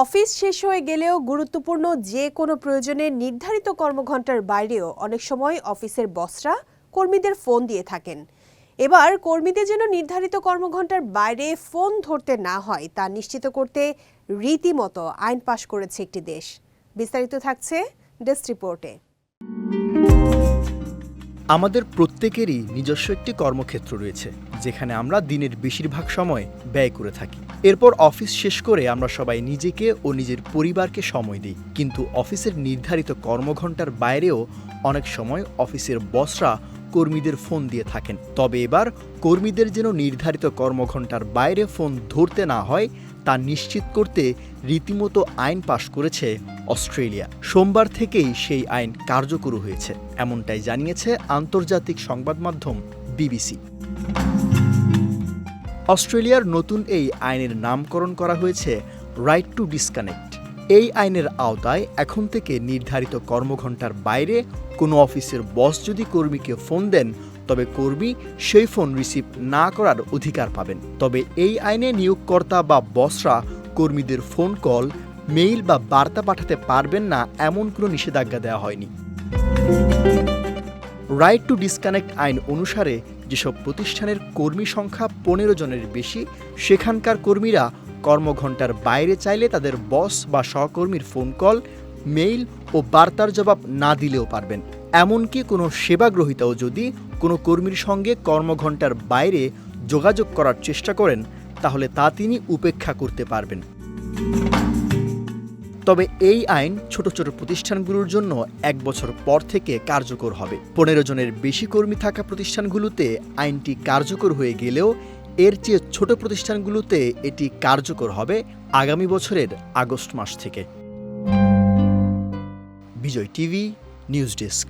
Office শেষ হয়ে গেলেও গুরুত্বপূর্ণ যে কোনো প্রয়োজনে নির্ধারিত কর্মঘণ্টার বাইরেও অনেক সময় অফিসের বসরা কর্মীদের ফোন দিয়ে থাকেন। এবার কর্মীদের যেন নির্ধারিত কর্মঘণ্টার বাইরে ফোন ধরতে না হয় তা নিশ্চিত করতে রীতিমতো আইন পাশ করেছে একটি দেশ। বিস্তারিত থাকছে ডেস্ক রিপোর্টে। আমাদের প্রত্যেকেরই নিজস্ব একটি কর্মক্ষেত্র রয়েছে, যেখানে আমরা দিনের বেশিরভাগ সময় ব্যয় করে থাকি। এরপর অফিস শেষ করে আমরা সবাই নিজেকে ও নিজের পরিবারকে সময় দিই। কিন্তু অফিসের নির্ধারিত কর্মঘণ্টার বাইরেও অনেক সময় অফিসের বসরা কর্মীদের ফোন দিয়ে থাকেন। তবে এবার কর্মীদের যেন নির্ধারিত কর্মঘণ্টার বাইরে ফোন ধরতে না হয়, তা নিশ্চিত করতে রীতিমতো আইন পাশ করেছে অস্ট্রেলিয়া। সোমবার থেকেই সেই আইন কার্যকর হয়েছে, এমনটাই জানিয়েছে আন্তর্জাতিক সংবাদ মাধ্যম বিবিসি। অস্ট্রেলিয়ার নতুন এই আইনের নামকরণ করা হয়েছে রাইট টু ডিসকানেক্ট এই আইনের আওতায় এখন থেকে নির্ধারিত কর্মঘণ্টার বাইরে কোনো অফিসের বস যদি কর্মীকে ফোন দেন, তবে কর্মী সেই ফোন রিসিভ না করার অধিকার পাবেন। তবে এই আইনে নিয়োগকর্তা বা বসরা কর্মীদের ফোন কল, মেইল বা বার্তা পাঠাতে পারবেন না এমন কোনো নিষেধাজ্ঞা দেওয়া হয়নি। রাইট টু ডিসকানেক্ট আইন অনুসারে যেসব প্রতিষ্ঠানের কর্মী সংখ্যা পনেরো জনের বেশি, সেখানকার কর্মীরা কর্মঘণ্টার বাইরে চাইলে তাদের বস বা সহকর্মীর ফোন কল, মেইল ও বার্তার জবাব না দিলেও পারবেন। এমনকি কোনো সেবাগ্রহীতাও যদি কোনো কর্মীর সঙ্গে কর্মঘণ্টার বাইরে যোগাযোগ করার চেষ্টা করেন, তাহলে তা তিনি উপেক্ষা করতে পারবেন। তবে এই আইন ছোট ছোট প্রতিষ্ঠানগুলোর জন্য এক বছর পর থেকে কার্যকর হবে। পনেরো জনের বেশি কর্মী থাকা প্রতিষ্ঠানগুলোতে আইনটি কার্যকর হয়ে গেলেও এর চেয়ে ছোট প্রতিষ্ঠানগুলোতে এটি কার্যকর হবে আগামী বছরের আগস্ট মাস থেকে। Bijoy TV, news desk.